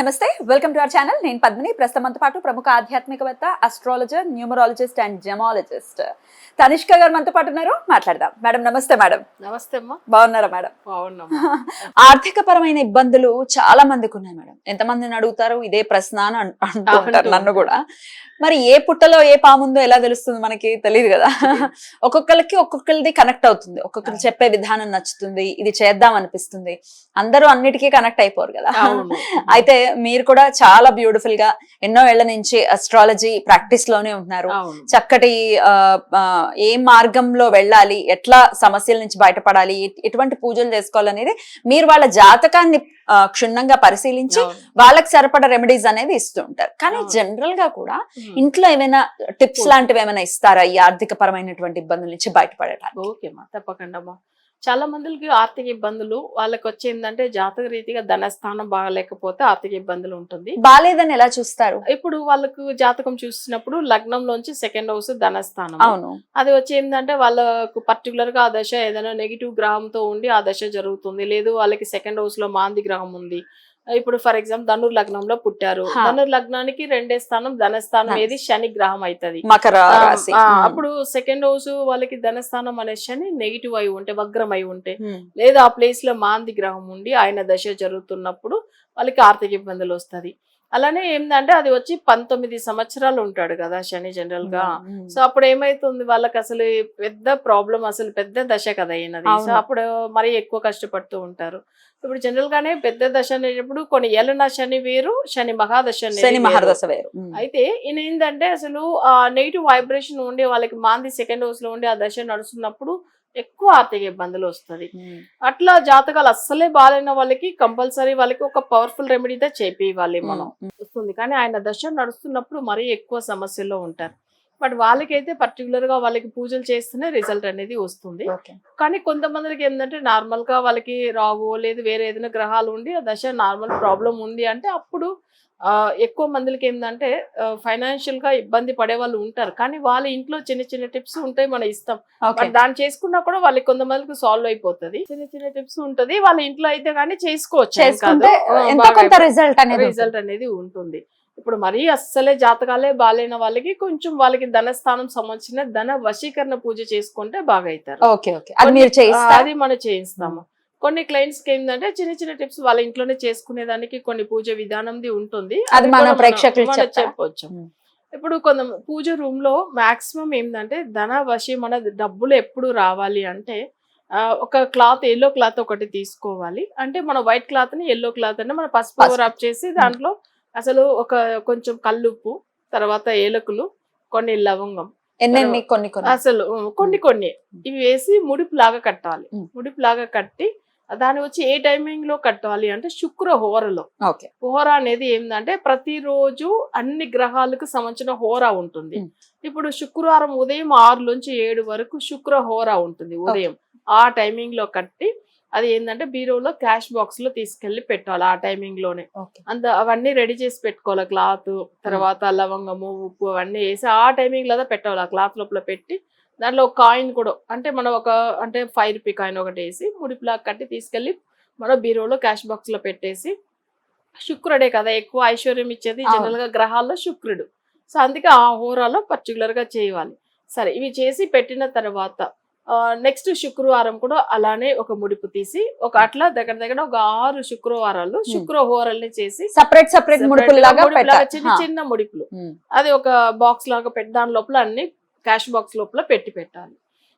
నమస్తే welcome to our channel. నేను పద్మిని. ప్రస్తుతం మనతో పాటు ప్రముఖ ఆధ్యాత్మికవేత్త astrologer numerologist and gemologist Tanishka garu మనతో పాటు ఉన్నారు. మాట్లాడదాం. మేడం నమస్తే మేడం. నమస్తే అమ్మా. బాగున్నారా మేడం? బాగున్నాం ఆర్థిక పరమైన ఇబ్బందులు చాలా మందికి ఉన్నాయి మేడం. ఎంతమందిని అడుగుతారు? ఇదే ప్రశ్న అని అన్- అంటూ ఉంటారు నన్ను కూడా. మరి ఏ పుట్టలో ఏ పాముందో ఎలా తెలుస్తుంది మనకి? తెలియదు కదా. ఒక్కొక్కరికి ఒక్కొక్కరిది కనెక్ట్ అవుతుంది. ఒక్కొక్కరు చెప్పే విధానం నచ్చుతుంది. ఇది చేద్దాం అనిపిస్తుంది. అందరూ అన్నిటికీ కనెక్ట్ అయిపోరు కదా. అయితే మీరు కూడా చాలా బ్యూటిఫుల్గా ఎన్నో ఏళ్ళ నుంచి అస్ట్రాలజీ ప్రాక్టీస్లోనే ఉంటున్నారు చక్కటి ఏ మార్గంలో వెళ్ళాలి ఎట్లా సమస్యల నుంచి బయటపడాలి ఎట్- ఎటువంటి పూజలు చేసుకోవాలనేది మీరు వాళ్ళ జాతకాన్ని క్షుణ్ణంగా పరిశీలించి. వాళ్ళకి సరిపడ రెమెడీస్ అనేది ఇస్తూ ఉంటారు కానీ. జనరల్గా కూడా. ఇంట్లో ఏమైనా టిప్స్. లాంటివి ఏమైనా ఇస్తారా ఈ ఆర్థిక పరమైనటువంటి ఇబ్బందుల నుంచి బయటపడటానికి ఓకే తప్పకుండా చాలా మందికి ఆర్థిక ఇబ్బందులు వాళ్ళకి వచ్చేందంటే జాతక రీతిగా ధనస్థానం బాగాలేకపోతే ఆర్థిక ఇబ్బందులు ఉంటుంది. బాలేదని ఎలా చూస్తారు? ఇప్పుడు వాళ్ళకు జాతకం చూసినప్పుడు లగ్నంలోంచి సెకండ్ హౌస్ ధనస్థానం అవును. అది వచ్చి ఏంటంటే వాళ్ళకు పర్టికులర్గా ఆ దశ ఏదైనా నెగిటివ్ గ్రహంతో ఉండి ఆ దశ జరుగుతుంది. లేదు వాళ్ళకి సెకండ్ హౌస్లో మాంది గ్రహం ఉంది. ఇప్పుడు ఫర్ ఎగ్జాంపుల్ ధనుర్ లగ్నంలో పుట్టారు. ధనుర్ లగ్నానికి రెండే స్థానం ధనస్థానం ధన- ఏది శని గ్రహం అవుతుంది. అప్పుడు సెకండ్ హౌస్ వాళ్ళకి ధనస్థానం అనే శని నెగిటివ్ అయి ఉంటే వగ్రం అయి ఉంటే. లేదా ఆ ప్లేస్లో మాంది గ్రహం ఉండి ఆయన దశ జరుగుతున్నప్పుడు వాళ్ళకి ఆర్థిక ఇబ్బందులు వస్తది అలానే ఏంటంటే అది వచ్చి పంతొమ్మిది సంవత్సరాలు ఉంటాడు కదా శని జనరల్గా. సో అప్పుడు ఏమైతుంది వాళ్ళకి అసలు పెద్ద ప్రాబ్లం అసలు పెద్ద దశ కదా అయినది సో. అప్పుడు మరీ ఎక్కువ కష్టపడుతూ ఉంటారు ఇప్పుడు జనరల్ గానే పెద్ద దశ అనేటప్పుడు కొన్ని ఏళ్ళ శని వేరు శని మహాదశ శని వేరు. మహర్దశ వేరు. అయితే ఈయన ఏంటంటే అసలు ఆ నెగిటివ్ వైబ్రేషన్ ఉండి వాళ్ళకి మాంది సెకండ్ హౌస్లో ఉండి ఆ దశ నడుస్తున్నప్పుడు ఎక్కువ ఆర్థిక ఇబ్బందులు వస్తది. అట్లా జాతకాలు అస్సలే బాగాలేన వాళ్ళకి కంపల్సరీ వాళ్ళకి ఒక పవర్ఫుల్ రెమెడీతో చేపివ్వాలి మనం. వస్తుంది. కానీ ఆయన దశ నడుస్తున్నప్పుడు మరీ ఎక్కువ సమస్యల్లో ఉంటారు. బట్ వాళ్ళకైతే పర్టికులర్గా వాళ్ళకి పూజలు చేస్తేనే రిజల్ట్ అనేది వస్తుంది. కానీ కొంతమందికి ఏంటంటే నార్మల్గా వాళ్ళకి రావు లేదు వేరే ఏదైనా గ్రహాలు ఉండి ఆ దశ నార్మల్ ప్రాబ్లం ఉంది అంటే అప్పుడు ఎక్కువ మందికి ఏంటంటే ఫైనాన్షియల్గా ఇబ్బంది పడే వాళ్ళు ఉంటారు. కానీ వాళ్ళ ఇంట్లో చిన్న చిన్న టిప్స్ ఉంటాయి మనం ఇస్తాం దాన్ని చేసుకున్నా కూడా వాళ్ళకి కొంతమందికి సాల్వ్ అయిపోతది. చిన్న చిన్న టిప్స్ ఉంటది. వాళ్ళ ఇంట్లో అయితే కానీ చేసుకోవచ్చు. రిజల్ట్ అనేది రిజల్ట్ అనేది ఉంటుంది. ఇప్పుడు మరీ అస్సలే జాతకాలే బాగాలేని వాళ్ళకి కొంచెం వాళ్ళకి ధనస్థానం సంబంధించిన ధన వశీకరణ పూజ చేసుకుంటే బాగా అవుతారు అది మనం చేయిస్తాము. కొన్ని క్లయింట్స్కి ఏంటంటే చిన్న చిన్న టిప్స్ వాళ్ళ ఇంట్లోనే చేసుకునే దానికి కొన్ని పూజ విధానంది ఉంటుంది. అది మన? చెప్పొచ్చు. ఉమ్. ఇప్పుడు కొంత పూజ రూమ్లో మాక్సిమం ఏంటంటే ధన వశి మన డబ్బులు ఎప్పుడు రావాలి అంటే ఒక క్లాత్ ఎల్లో క్లాత్ ఒకటి తీసుకోవాలి. అంటే మన వైట్ క్లాత్ని ఎల్లో క్లాత్ అంటే మన పసుపు. రబ్ చేసి దాంట్లో అసలు ఒక కొంచెం కల్లుప్పు తర్వాత ఏలకులు కొన్ని లవంగం. కొన్ని కొన్ని. అసలు కొన్ని కొన్ని. ఇవి వేసి ముడిపు లాగా కట్టాలి. ముడిపు లాగా కట్టి దాన్ని వచ్చి ఏ టైమింగ్లో కట్టాలి అంటే శుక్ర హోరలో. ఓకే. హోర అనేది ఏంటంటే ప్రతిరోజు అన్ని గ్రహాలకు సంబంధించిన హోరా ఉంటుంది. ఇప్పుడు శుక్రవారం ఉదయం ఆరు నుంచి ఏడు వరకు శుక్ర హోరా ఉంటుంది ఉదయం. ఆ టైమింగ్లో కట్టి అది ఏంటంటే బీరోలో క్యాష్ బాక్స్లో తీసుకెళ్ళి పెట్టాలి ఆ టైమింగ్లోనే. అంత అవన్నీ రెడీ చేసి పెట్టుకోవాలి క్లాత్ తర్వాత లవంగము ఉప్పు అవన్నీ వేసి ఆ టైమింగ్లో పెట్టాలి. ఆ క్లాత్ లోపల పెట్టి దాంట్లో ఒక కాయిన్ కూడా అంటే మనం ఒక అంటే ఫైవ్ రూపీ కాయిన్ ఒకటి వేసి ముడిపులా కట్టి తీసుకెళ్ళి మన బీరోలో క్యాష్ బాక్స్లో పెట్టేసి శుక్రుడే కదా ఎక్కువ ఐశ్వర్యం ఇచ్చేది అవును. జనరల్గా గ్రహాల్లో శుక్రుడు. సో అందుకే ఆ హోరాలో పర్టికులర్గా చేయాలి. సరే ఇవి చేసి పెట్టిన తర్వాత నెక్స్ట్ శుక్రవారం కూడా అలానే ఒక ముడిపు తీసి ఒక అట్లా దగ్గర దగ్గర ఒక ఆరు శుక్రవారాలు శుక్ర హోరాల్ని చేసి సపరేట్ సపరేట్ ముడుపులు ముడిపులాగా చిన్న చిన్న ముడిపులు. ఉమ్. అది ఒక బాక్స్ లాగా పెట్టి దాని లోపల అన్ని క్యాష్ బాక్స్ లోపల పెట్టి పెట్టాలి.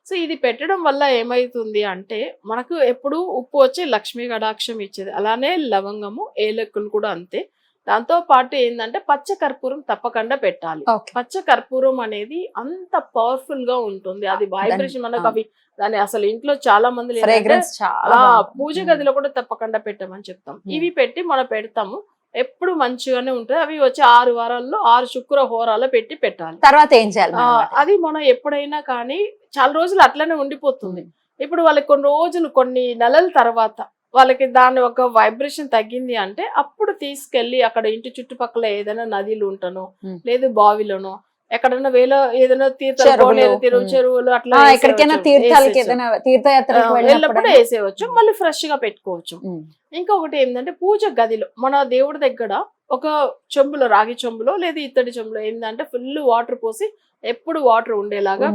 సో ఇది పెట్టడం వల్ల ఏమైతుంది అంటే మనకు ఎప్పుడు ఉప్పు వచ్చి లక్ష్మీ కటాక్షం ఇచ్చేది. అలానే లవంగము ఏలక్కులు కూడా అంతే. దాంతో పాటు ఏంటంటే పచ్చ కర్పూరం తప్పకుండా పెట్టాలి. పచ్చ కర్పూరం అనేది అంత పవర్ఫుల్గా ఉంటుంది. అది వైబ్రేషన్ మనకు అవి దాని అసలు ఇంట్లో చాలా మంది. పూజ. గదిలో కూడా తప్పకుండా పెట్టమని చెప్తాం. ఇవి పెట్టి మనం పెడతాము. ఎప్పుడు మంచిగానే ఉంటుంది అవి వచ్చి ఆరు వారాల్లో ఆరు శుక్ర హోరాలో పెట్టి పెట్టాలి తర్వాత ఏం చేయాలి? అది మనం ఎప్పుడైనా కానీ చాలా రోజులు అట్లనే ఉండిపోతుంది ఇప్పుడు వాళ్ళకి కొన్ని రోజులు కొన్ని నెలల తర్వాత వాళ్ళకి దాని ఒక వైబ్రేషన్ తగ్గింది అంటే అప్పుడు తీసుకెళ్ళి అక్కడ ఇంటి చుట్టుపక్కల ఏదైనా నదిలు ఉంటానో. లేదు బావిలోనో ఎక్కడన్నా వేలో ఏదైనా తీర్థాలు చెరువులు, అట్లా. ఎక్కడికైనా తీర్థాలకి. ఏదైనా తీర్థయాత్రకు ఆ, వెళ్ళినప్పుడు వేసేయచ్చు. మళ్ళీ ఫ్రెష్గా పెట్టుకోవచ్చు. ఇంకొకటి ఏంటంటే పూజ గదిలో మన దేవుడి దగ్గర ఒక చెంబులో రాగి చెంబులో లేదా ఇత్తడి చెంబులో ఏంటంటే ఫుల్ వాటర్ పోసి ఎప్పుడు వాటర్ ఉండేలాగా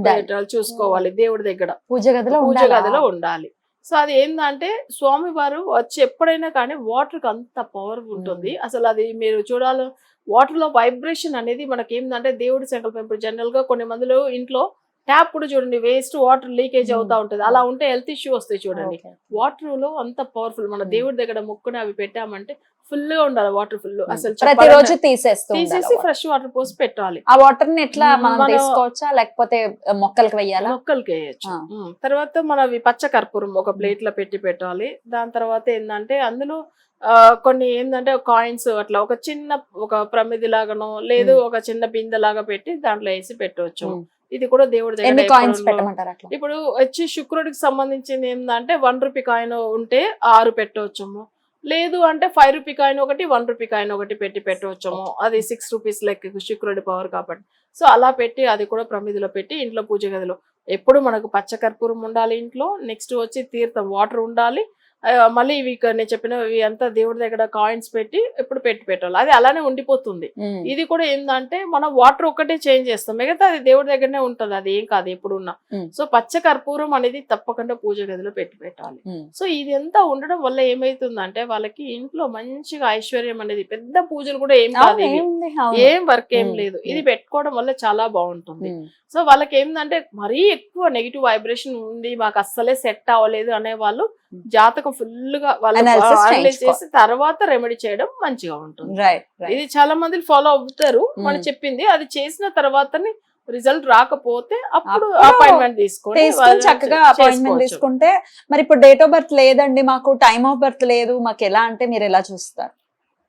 చూసుకోవాలి దేవుడి దగ్గర. పూజ గదిలో పూజ? గదిలో ఉండాలి. సో అది ఏంటంటే స్వామి వారు వచ్చి ఎప్పుడైనా కానీ వాటర్కి అంత పవర్ ఉంటుంది. అసలు అది మీరు చూడాలి వాటర్లో వైబ్రేషన్ అనేది మనకి ఏంటంటే దేవుడి సంకల్పం. ఇప్పుడు జనరల్గా కొన్ని మందిలో ఇంట్లో ట్యాప్ కూడా చూడండి వేస్ట్ వాటర్ లీకేజ్ అవుతా ఉంటుంది. అలా ఉంటే హెల్త్ ఇష్యూ వస్తాయి చూడండి. వాటర్లో అంత పవర్ఫుల్ మన Hmm. దేవుడి దగ్గర ముక్కుని అవి పెట్టామంటే ఫుల్గా ఉండాలి వాటర్ ఫుల్ అసలు ప్రతిరోజు చెప్పాలంటే తీసేస్తూ తీసేసి ఫ్రెష్ వాటర్ పోసి పెట్టాలి. ఆ వాటర్ని ఎట్లా మ్మ్, మనం మనం- తీసుకోవచ్చా? లేకపోతే మొక్కలకి వెయ్యాలా మొక్కలకి వేయచ్చు. తర్వాత మన పచ్చ కర్పూరం ఒక ప్లేట్లో పెట్టి పెట్టాలి. దాని తర్వాత ఏంటంటే అందులో కొన్ని ఏంటంటే కాయిన్స్ అట్లా ఒక చిన్న ఒక ప్రమిది లాగానో లేదు. ఒక చిన్న బిందె లాగా పెట్టి దాంట్లో వేసి పెట్టవచ్చు. ఇది కూడా దేవుడి దగ్గర ఎన్ని కాయిన్స్ పెట్టమంటారు అట్లా? ఇప్పుడు వచ్చి శుక్రుడికి సంబంధించింది ఏంటంటే వన్ రూపీ కాయిన్ ఉంటే ఆరు పెట్టవచ్చము. లేదు అంటే ఫైవ్ రూపీ కాయిన్ ఒకటి వన్ రూపీ కాయిన్ ఒకటి పెట్టి పెట్టవచ్చము. అది సిక్స్ రూపీస్ లెక్క శుక్రుడి పవర్ కాబట్టి. సో అలా పెట్టి అది కూడా ప్రమిదిలో పెట్టి ఇంట్లో పూజ గదిలో. ఎప్పుడు మనకు పచ్చ కర్పూరం ఉండాలి ఇంట్లో నెక్స్ట్ వచ్చి తీర్థం వాటర్ ఉండాలి. మళ్ళీ ఇవి నేను చెప్పిన ఇవి అంతా దేవుడి దగ్గర కాయిన్స్ పెట్టి ఎప్పుడు పెట్టి పెట్టాలి అది అలానే ఉండిపోతుంది. ఇది కూడా ఏంటంటే మనం వాటర్ ఒక్కటే చేంజ్ చేస్తాం మిగతా అది దేవుడి దగ్గరనే ఉంటది అది ఏం కాదు ఎప్పుడున్నా. సో పచ్చ కర్పూరం అనేది తప్పకుండా పూజ గదిలో పెట్టి పెట్టాలి. సో ఇది ఎంత ఉండడం వల్ల ఏమైతుందంటే వాళ్ళకి ఇంట్లో మంచిగా ఐశ్వర్యం అనేది పెద్ద పూజలు కూడా ఏం కాదు. ఏం వర్క్ ఏం. లేదు ఇది. పెట్టుకోవడం వల్ల చాలా బాగుంటుంది. సో వాళ్ళకి ఏంటంటే మరీ ఎక్కువ నెగిటివ్ వైబ్రేషన్ ఉంది మాకు అస్సలే సెట్ అవ్వలేదు అనే వాళ్ళు మ్మ్. జాతకం ఫుల్గా వాళ్ళు. చేసి తర్వాత రెమెడీ చేయడం మంచిగా ఉంటుంది ఇది చాలా మంది ఫాలో అవుతారు మనం మ్మ్. చెప్పింది అది చేసిన తర్వాతని రిజల్ట్ రాకపోతే అప్పుడు అపాయింట్మెంట్ తీసుకొని వాళ్ళు చక్కగా అపాయింట్మెంట్. తీసుకుంటే మరి ఇప్పుడు డేట్ ఆఫ్ బర్త్ లేదండి మాకు టైమ్ ఆఫ్ బర్త్ లేదు మాకు ఎలా అంటే మీరు ఎలా చూస్తారు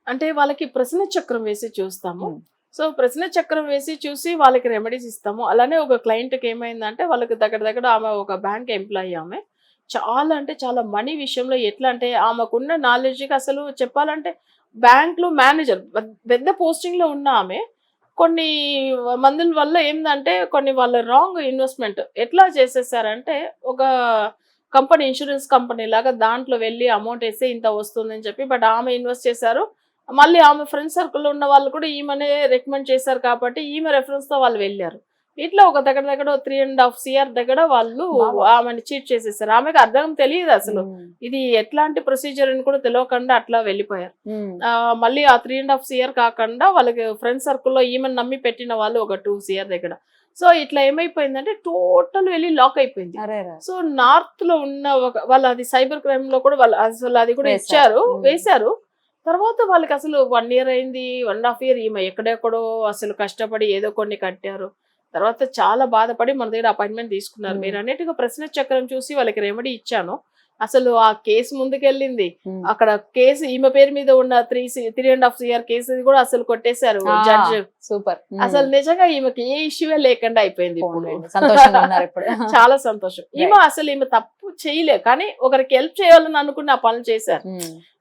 అంటే వాళ్ళకి ప్రశ్న చక్రం వేసి చూస్తాము మ్మ్. సో ప్రశ్న చక్రం వేసి చూసి వాళ్ళకి రెమెడీస్ ఇస్తాము అలానే ఒక client కి ఏమైందంటే వాళ్ళకి దగ్గర దగ్గర ఆమె ఒక బ్యాంక్ ఎంప్లాయీ ఆమె చాలా అంటే చాలా మనీ విషయంలో ఎట్లా అంటే ఆమెకున్న నాలెడ్జ్కి అసలు చెప్పాలంటే బ్యాంక్లో మేనేజర్ పెద్ద పోస్టింగ్లో ఉన్న ఆమె కొన్ని మందుల వల్ల ఏంటంటే కొన్ని వాళ్ళ రాంగ్ ఇన్వెస్ట్మెంట్ ఎట్లా చేసేసారంటే ఒక కంపెనీ ఇన్సూరెన్స్ కంపెనీ లాగా దాంట్లో వెళ్ళి అమౌంట్ వేస్తే ఇంత వస్తుందని చెప్పి బట్ ఆమె ఇన్వెస్ట్ చేశారు. మళ్ళీ ఆమె ఫ్రెండ్ సర్కిల్లో ఉన్న వాళ్ళు కూడా ఈమెనే రికమెండ్ చేశారు కాబట్టి ఈమె రెఫరెన్స్తో వాళ్ళు వెళ్ళారు. ఇట్లా ఒక దగ్గర దగ్గర త్రీ అండ్ హాఫ్ సిఆర్ దగ్గర వాళ్ళు. ఆమెను చీట్ చేసేసారు. ఆమెకు అర్థం తెలియదు అసలు. ఇది ఎట్లాంటి ప్రొసీజర్ అని కూడా తెలియకుండా అట్లా వెళ్ళిపోయారు. మళ్ళీ ఆ త్రీ అండ్ హాఫ్ సిఆర్ కాకుండా వాళ్ళకి ఫ్రెండ్ సర్కిల్లో ఈమెను నమ్మి పెట్టిన వాళ్ళు ఒక టూ సిఆర్ దగ్గర. సో ఇట్లా ఏమైపోయిందంటే టోటల్ వెళ్ళి లాక్ అయిపోయింది. సో నార్త్లో ఉన్న ఒక వాళ్ళు అది సైబర్ క్రైమ్లో కూడా వాళ్ళు అసలు అది కూడా. ఇచ్చారు. వేశారు. తర్వాత వాళ్ళకి అసలు వన్ ఇయర్ అయింది వన్ హాఫ్ ఇయర్ ఈమె ఎక్కడెక్కడో అసలు కష్టపడి ఏదో కొన్ని కట్టారు. తర్వాత చాలా బాధపడి మన దగ్గర అపాయింట్మెంట్ తీసుకున్నారు. మీరు అన్నిటిగా ప్రశ్న చక్రం చూసి వాళ్ళకి రెమెడీ ఇచ్చాను. అసలు ఆ కేసు ముందుకెళ్ళింది. అక్కడ కేసు ఈమె పేరు మీద ఉన్న three three and half year case కూడా అసలు కొట్టేశారు జడ్జ్ సూపర్. అసలు నిజంగా ఈమెకి ఏ ఇష్యూవే లేకుండా అయిపోయింది ఇప్పుడు. చాలా సంతోషం. ఈమె అసలు ఈమె తప్పు చేయలే కానీ ఒకరికి హెల్ప్ చేయాలని అనుకుని ఆ పనులు చేశారు.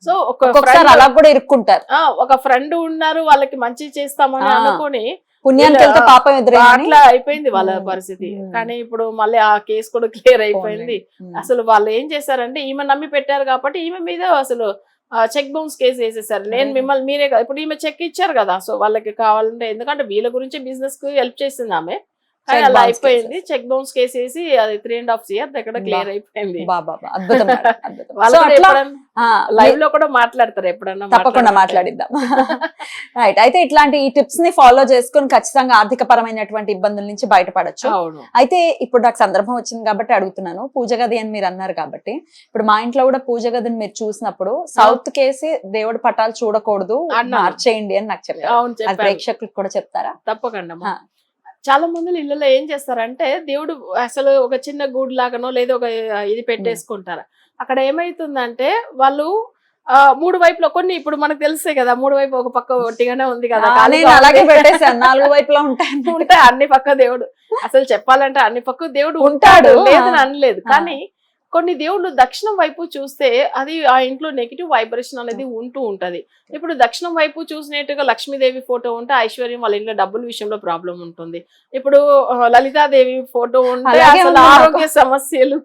సో ఒక్కొక్కసారి అలా కూడా ఇరుక్కుంటారు. ఒక ఫ్రెండ్ ఉన్నారు వాళ్ళకి మంచి చేస్తామని. అనుకుని పుణ్యానికి పాపం అట్లా అయిపోయింది వాళ్ళ. పరిస్థితి. కానీ ఇప్పుడు మళ్ళీ ఆ కేసు కూడా క్లియర్ అయిపోయింది. అసలు వాళ్ళు ఏం చేశారంటే ఈమె నమ్మి పెట్టారు కాబట్టి ఈమె మీద అసలు చెక్ బౌన్స్ కేసు వేసేసారు నేను. మిమ్మల్ని మీరే కదా ఇప్పుడు ఈమె చెక్ ఇచ్చారు కదా సో వాళ్ళకి కావాలంటే ఎందుకంటే వీళ్ళ గురించి బిజినెస్కు హెల్ప్ చేసింది ఆమె అలా అయిపోయింది. చెక్ బౌన్స్ కేసు వేసి అది త్రీ అండ్ హాఫ్ ఇయర్ దగ్గర క్లియర్. అయిపోయింది. లైవ్లో కూడా మాట్లాడతారు ఎప్పుడన్నా తప్పకుండా. మాట్లాడిద్దాం. రైట్ అయితే ఇట్లాంటి ఈ టిప్స్ని ఫాలో చేసుకుని ఖచ్చితంగా ఆర్థిక పరమైనటువంటి ఇబ్బందుల నుంచి బయటపడొచ్చు. అయితే ఇప్పుడు నాకు సందర్భం వచ్చింది కాబట్టి అడుగుతున్నాను. పూజ గది అని మీరు అన్నారు కాబట్టి. ఇప్పుడు మా ఇంట్లో కూడా పూజ గదిని మీరు చూసినప్పుడు సౌత్ కేసి దేవుడి పటాలు చూడకూడదు. మార్చేయండి అని నాకు చెప్పారు. ప్రేక్షకులకు కూడా చెప్తారా? తప్పకుండా. చాలా మంది ఇళ్ళలో ఏం చేస్తారంటే దేవుడు అసలు ఒక చిన్న గూడు లాగానో లేదా ఒక ఇది పెట్టేసుకుంటారు. అక్కడ ఏమైతుందంటే వాళ్ళు ఆ మూడు వైపులో కొన్ని ఇప్పుడు మనకు తెలుస్తాయి కదా మూడు వైపు ఒక పక్క ఒట్టిగానే ఉంది కదా అలాగే ఉంది. పెట్టేశాను. నాలుగు వైపులా ఉంటాయి ఉంటే అన్ని పక్క దేవుడు. అసలు చెప్పాలంటే అన్ని పక్క దేవుడు ఉంటాడు. లేదని అనలేదు. కానీ కొన్ని దేవుళ్ళు దక్షిణం వైపు చూస్తే అది ఆ ఇంట్లో నెగిటివ్ వైబ్రేషన్ అనేది ఉంటూ ఉంటది. ఇప్పుడు దక్షిణం వైపు చూసినట్టుగా లక్ష్మీదేవి ఫోటో ఉంటే ఐశ్వర్యం వాళ్ళ ఇంట్లో డబ్బుల విషయంలో ప్రాబ్లం ఉంటుంది. ఇప్పుడు లలితాదేవి ఫోటో ఉంటే అసలు. ఆరోగ్య సమస్యలు.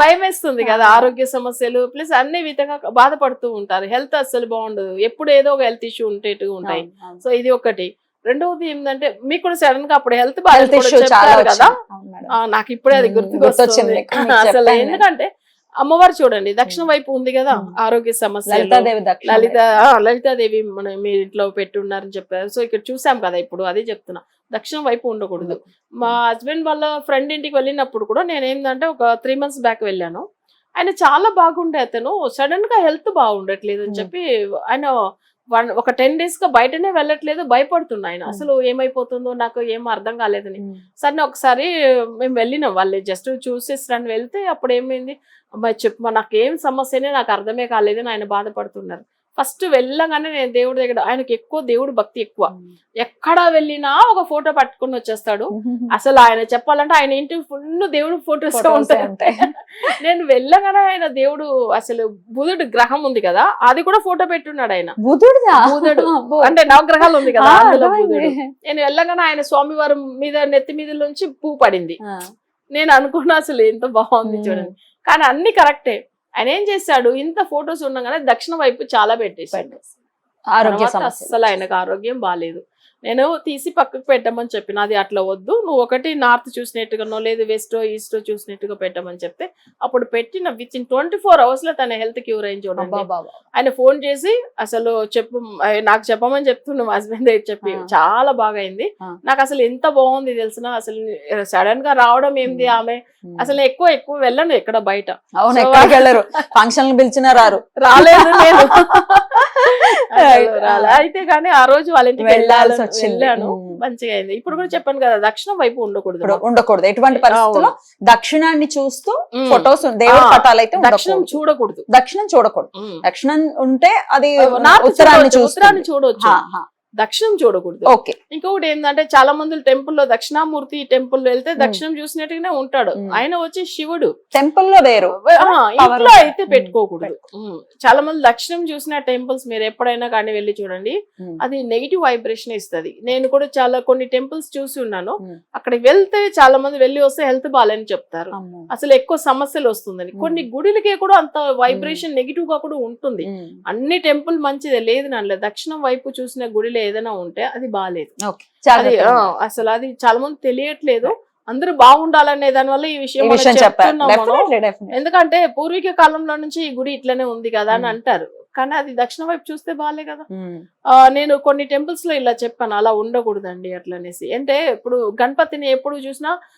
భయం వేస్తుంది కదా ఆరోగ్య సమస్యలు. ప్లస్ అన్ని విధంగా బాధపడుతూ ఉంటారు. హెల్త్ అస్సలు బాగుండదు. ఎప్పుడు ఏదో ఒక హెల్త్ ఇష్యూ ఉంటేట్టుగా ఉంటాయి. సో ఇది ఒకటి. రెండవది ఏంటంటే మీకు కూడా సడన్గా అప్పుడు హెల్త్ హెల్త్ ఇష్యూ చాలా కదా నాకు ఇప్పుడే అది మ్మ్, గుర్తుకు గుర్తొచ్చింది. వస్తుంది. మీకు మీకు అసలు. ఎందుకంటే అమ్మవారు చూడండి దక్షిణ. వైపు ఉంది కదా. ఆరోగ్య దక్షిణ లలిత లలితాదేవి మన మీ ఇంట్లో పెట్టున్నారని చెప్పారు సో ఇక్కడ చూసాం కదా ఇప్పుడు అదే చెప్తున్నా దక్షిణం వైపు ఉండకూడదు మా హస్బెండ్ వాళ్ళ ఫ్రెండ్ ఇంటికి వెళ్ళినప్పుడు కూడా నేను ఏంటంటే ఒక త్రీ మంత్స్ బ్యాక్ వెళ్ళాను ఆయన చాలా బాగుండే అతను సడన్గా హెల్త్ బాగుండట్లేదు అని. చెప్పి ఆయన వన్ ఒక టెన్ డేస్గా బయటనే వెళ్ళట్లేదు భయపడుతున్నా ఆయన. అసలు ఏమైపోతుందో నాకు ఏం అర్థం కాలేదని. సరే ఒకసారి మేము వెళ్ళినాం వాళ్ళు జస్ట్ చూసేసారని వెళ్తే అప్పుడు ఏమైంది అమ్మాయి చెప్పు నాకు ఏం సమస్యనే నాకు అర్థమే కాలేదని ఆయన బాధపడుతున్నారు ఫస్ట్ వెళ్ళగానే నేను దేవుడి దగ్గర ఆయనకి ఎక్కువ దేవుడు భక్తి ఎక్కువ ఎక్కడ వెళ్ళినా ఒక ఫోటో పట్టుకుని వచ్చేస్తాడు అసలు ఆయన చెప్పాలంటే ఆయన ఇంటి ఫుల్ దేవుడు ఫోటోస్ ఉంటాయి. నేను వెళ్ళగానే ఆయన దేవుడు అసలు బుధుడు గ్రహం ఉంది కదా అది కూడా ఫోటో పెట్టున్నాడు ఆయన బుధుడు. అబ్బో. అంటే నవగ్రహాలు ఉంది కదా అందులో. బుధుడు నేను వెళ్ళగానే ఆయన స్వామివారం మీద నెత్తి మీద నుంచి పువ్వు పడింది. నేను అనుకున్నా అసలు ఎంత బాగుంది. చూడండి కానీ అన్ని కరెక్టే ఆయన ఏం చేశాడు? ఇంత ఫొటోస్ ఉండగానే దక్షిణ వైపు చాలా పెట్టేశాడు పెట్టేసి. ఆరోగ్య అస్సలు ఆయనకు ఆరోగ్యం బాగాలేదు నేను తీసి పక్కకు పెట్టమని చెప్పిన అది అట్లా వద్దు. నువ్వు ఒకటి నార్త్ చూసినట్టుగానో లేదు వెస్ట్ ఈస్ట్ చూసినట్టుగా పెట్టమని చెప్తే అప్పుడు పెట్టిన విత్ ఇన్ ట్వంటీ ఫోర్ అవర్స్లో తన హెల్త్ క్యూర్ అయింది చూడండి. ఆయన ఫోన్ చేసి అసలు చెప్పు నాకు చెప్పమని చెప్తున్నా మా హస్బెండ్ చెప్పి. చాలా బాగా అయింది. నాకు అసలు ఎంత బాగుంది తెలిసిన అసలు సడన్గా రావడం ఏంది. ఆమె? అసలు ఎక్కువ ఎక్కువ వెళ్ళను ఎక్కడ బయట. అవును ఫంక్షన్ పిలిచినా రారు. రాలేదు నేను. అయితే కానీ ఆ రోజు వాళ్ళ ఇంటికి వెళ్ళాల్సి వెళ్ళాలి వచ్చింది. వెళ్ళాను. మంచిగా అయింది ఇప్పుడు కూడా చెప్పాను కదా దక్షిణం వైపు ఉండకూడదు ఉండకూడదు ఎటువంటి పరిస్థితుల్లో దక్షిణాన్ని చూస్తూ. ఫొటోస్ దేవుడి పటాలు అయితే దక్షిణం. చూడకూడదు దక్షిణం చూడకూడదు. దక్షిణం ఉంటే అది ఉత్తరాన్ని ఉత్తరాన్ని చూడొచ్చు. దక్షిణం చూడకూడదు. ఓకే. ఇంకొకటి ఏంటంటే చాలా మంది టెంపుల్లో దక్షిణామూర్తి టెంపుల్ వెళ్తే దక్షిణం చూసినట్టుగానే ఉంటాడు. ఆయన వచ్చి శివుడు. టెంపుల్లో వేరు ఇంట్లో. అయితే పెట్టుకోకూడదు. చాలా మంది దక్షిణం చూసిన టెంపుల్స్ మీరు ఎప్పుడైనా కానీ వెళ్ళి చూడండి. అది నెగిటివ్ వైబ్రేషన్ ఇస్తది. నేను కూడా చాలా కొన్ని టెంపుల్స్ చూసి ఉన్నాను. అక్కడికి వెళ్తే చాలా మంది వెళ్ళి వస్తే హెల్త్ బాగాలని చెప్తారు. అసలు ఎక్కువ సమస్యలు వస్తుందని. కొన్ని గుడిలకే కూడా అంత వైబ్రేషన్ నెగిటివ్గా కూడా ఉంటుంది. అన్ని టెంపుల్ మంచిదే. లేదు నన్నలే దక్షిణం వైపు చూసిన గుడిలో ఏదైనా ఉంటే అది బాగాలేదు. అసలు అది చాలా మంది తెలియట్లేదు అందరూ బాగుండాలనే దాని వల్ల ఈ విషయం చెప్తున్నాం. ఎందుకంటే పూర్వీక కాలంలో నుంచి ఈ గుడి ఇట్లనే ఉంది కదా అని ఉమ్. అంటారు కానీ అది దక్షిణ వైపు చూస్తే బాగాలే కదా. ఆ, నేను కొన్ని టెంపుల్స్లో ఇలా చెప్పాను అలా ఉండకూడదండి అట్లా అనేసి అంటే ఇప్పుడు గణపతిని ఎప్పుడు చూసినా